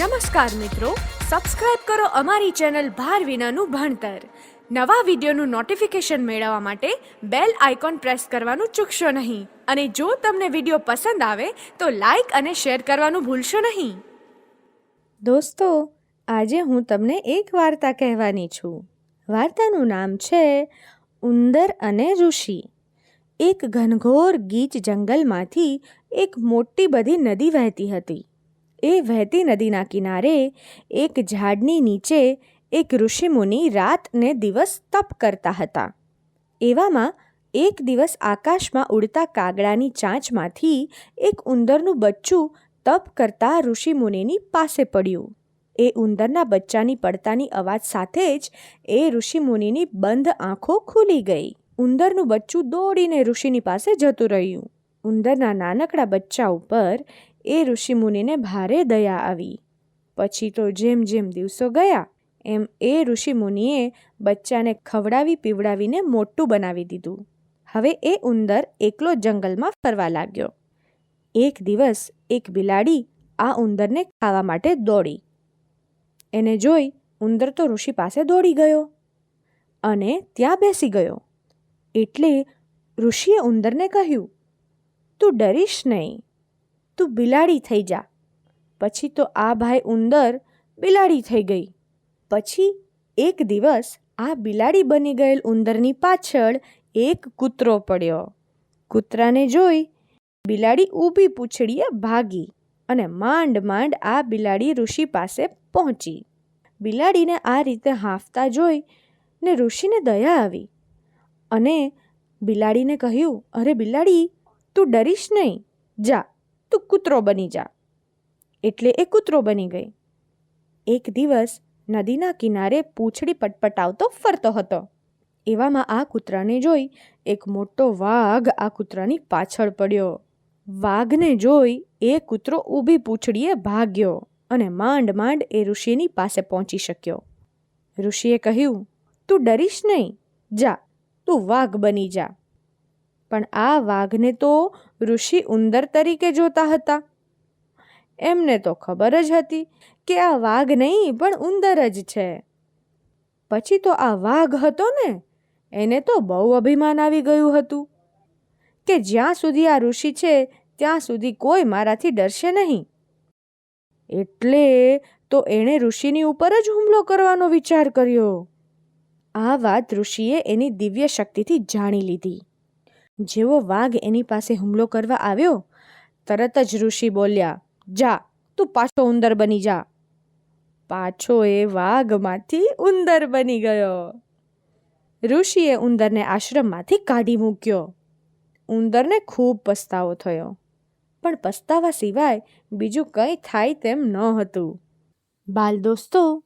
નમસ્કાર મિત્રો સબસ્ક્રાઇબ કરો અમારી ચેનલ ભાર વિનાનું ભણતર. નવા વિડીયોનું નોટિફિકેશન મેળવવા માટે બેલ આઇકોન પ્રેસ કરવાનું ચૂકશો નહીં. અને જો તમને વીડિયો પસંદ આવે, તો લાઈક અને શેર કરવાનું ભૂલશો નહીં. દોસ્તો, આજે હું તમને એક વાર્તા કહેવાની છું. વાર્તાનું નામ છે ઉંદર અને ઋષિ. એક ઘનઘોર ગીચ જંગલમાંથી એક મોટી બધી નદી વહેતી હતી. એ વહેતી નદીના કિનારે એક ઝાડની નીચે એક ઋષિમુનિ રાત ને દિવસ તપ કરતા હતા. એવામાં એક દિવસ આકાશમાં ઉડતા કાગડાની ચાંચમાંથી એક ઉંદરનું બચ્ચું તપ કરતા ઋષિમુનિની પાસે પડ્યું. એ ઉંદરના બચ્ચાની પડતાની અવાજ સાથે જ એ ઋષિમુનિની બંધ આંખો ખુલી ગઈ. ઉંદરનું બચ્ચું દોડીને ઋષિની પાસે જતું રહ્યું. ઉંદરના નાનકડા બચ્ચા ઉપર એ ઋષિમુનિને ભારે દયા આવી. પછી તો જેમ જેમ દિવસો ગયા, એમ એ ઋષિમુનિએ બચ્ચાને ખવડાવી પીવડાવીને મોટું બનાવી દીધું. હવે એ ઉંદર એકલો જંગલમાં ફરવા લાગ્યો. એક દિવસ એક બિલાડી આ ઉંદરને ખાવા માટે દોડી. એને જોઈ ઉંદર તો ઋષિ પાસે દોડી ગયો અને ત્યાં બેસી ગયો. એટલે ઋષિએ ઉંદરને કહ્યું, તું ડરીશ નહીં. તું બિલાડી થઈ જા. પછી તો આ ભાઈ ઉંદર બિલાડી થઈ ગઈ. પછી એક દિવસ આ બિલાડી બની ગયેલ ઉંદરની પાછળ એક કૂતરો પડ્યો. કૂતરાને જોઈ બિલાડી ઊભી પૂંછડીએ ભાગી અને માંડ માંડ આ બિલાડી ઋષિ પાસે પહોંચી. બિલાડીને આ રીતે હાંફતા જોઈ ને ઋષિને દયા આવી અને બિલાડીને કહ્યું, અરે બિલાડી, તું ડરીશ નહીં. જા. તું કૂતરો બની જા. એટલે એ કૂતરો બની ગઈ. એક દિવસ નદીના કિનારે પૂંછડી પટપટાવતો ફરતો હતો. એવામાં આ કૂતરાને જોઈ એક મોટો વાઘ આ કૂતરાની પાછળ પડ્યો. વાઘને જોઈ એ કૂતરો ઊભી પૂંછડીએ ભાગ્યો અને માંડ માંડ એ ઋષિની પાસે પહોંચી શક્યો. ઋષિએ કહ્યું, તું ડરીશ નહીં. જા, તું વાઘ બની જા. પણ આ વાઘને તો ઋષિ ઉંદર તરીકે જોતા હતા. એમને તો ખબર જ હતી કે આ વાઘ નહીં, પણ ઉંદર જ છે. પછી તો આ વાઘ હતો ને, એને તો બહુ અભિમાન આવી ગયું હતું કે જ્યાં સુધી આ ઋષિ છે, ત્યાં સુધી કોઈ મારાથી ડરશે નહીં. એટલે તો એણે ઋષિની ઉપર જ હુમલો કરવાનો વિચાર કર્યો. આ વાત ઋષિએ એની દિવ્ય શક્તિથી જાણી લીધી. જેવો વાઘ એની પાસે હુમલો કરવા આવ્યો? તરત જ ઋષિ બોલ્યા, જા, તું પાછો ઉંદર બની જા. પાછો એ વાઘમાંથી ઉંદર બની ગયો. ઋષિએ ઉંદરને આશ્રમમાંથી કાઢી મૂક્યો. ઉંદરને ખૂબ પસ્તાવો થયો. પણ પસ્તાવા સિવાય બીજું કંઈ થાય તેમ ન હતું. બાલ દોસ્તો,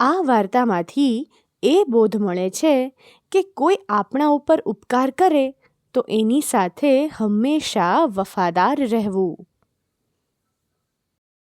આ વાર્તામાંથી એ બોધ મળે છે કે કોઈ આપણા ઉપર ઉપકાર કરે તો એની સાથે હંમેશા વફાદાર રહેવું.